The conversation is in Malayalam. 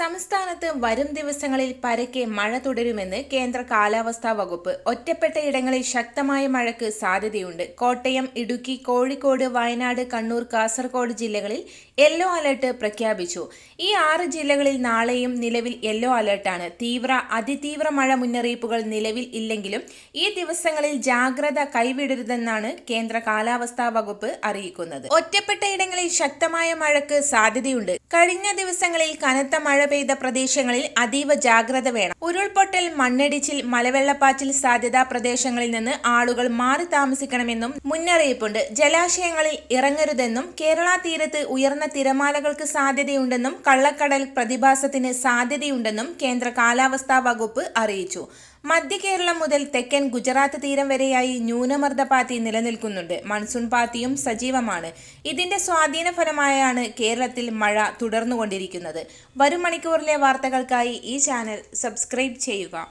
സംസ്ഥാനത്ത് വരും ദിവസങ്ങളിൽ പരക്കെ മഴ തുടരുമെന്ന് കേന്ദ്ര കാലാവസ്ഥാ വകുപ്പ്. ഒറ്റപ്പെട്ട ഇടങ്ങളിൽ ശക്തമായ മഴയ്ക്ക് സാധ്യതയുണ്ട്. കോട്ടയം ഇടുക്കി കോഴിക്കോട് വയനാട് കണ്ണൂർ കാസർഗോഡ് ജില്ലകളിൽ യെല്ലോ അലർട്ട് പ്രഖ്യാപിച്ചു. ഈ ആറ് ജില്ലകളിൽ നാളെയും നിലവിൽ യെല്ലോ അലർട്ടാണ്. തീവ്ര അതിതീവ്ര മഴ മുന്നറിയിപ്പുകൾ നിലവിൽ ഇല്ലെങ്കിലും ഈ ദിവസങ്ങളിൽ ജാഗ്രത കൈവിടരുതെന്നാണ് കേന്ദ്ര കാലാവസ്ഥാ വകുപ്പ് അറിയിക്കുന്നത്. ഒറ്റപ്പെട്ട ഇടങ്ങളിൽ ശക്തമായ മഴയ്ക്ക് സാധ്യതയുണ്ട്. കഴിഞ്ഞ ദിവസങ്ങളിൽ കനത്ത മഴ പെയ്ത പ്രദേശങ്ങളിൽ അതീവ ജാഗ്രത വേണം. ഉരുൾപൊട്ടൽ മണ്ണിടിച്ചിൽ മലവെള്ളപ്പാച്ചിൽ സാധ്യതാ പ്രദേശങ്ങളിൽ നിന്ന് ആളുകൾ മാറി താമസിക്കണമെന്നും മുന്നറിയിപ്പുണ്ട്. ജലാശയങ്ങളിൽ ഇറങ്ങരുതെന്നും കേരള തീരത്ത് ഉയർന്ന തിരമാലകൾക്ക് സാധ്യതയുണ്ടെന്നും കള്ളക്കടൽ പ്രതിഭാസത്തിന് സാധ്യതയുണ്ടെന്നും കേന്ദ്ര കാലാവസ്ഥാ വകുപ്പ് അറിയിച്ചു. മധ്യ കേരളം മുതൽ തെക്കൻ ഗുജറാത്ത് തീരം വരെയായി ന്യൂനമർദ്ദ പാത്തി നിലനിൽക്കുന്നുണ്ട്. മൺസൂൺ പാത്തിയും സജീവമാണ്. ഇതിന്റെ സ്വാധീന ഫലമായാണ് കേരളത്തിൽ മഴ തുടർന്നുകൊണ്ടിരിക്കുന്നത്. വരും മണിക്കൂറിലെ വാർത്തകൾക്കായി ഈ ചാനൽ സബ്സ്ക്രൈബ് ചെയ്യുക.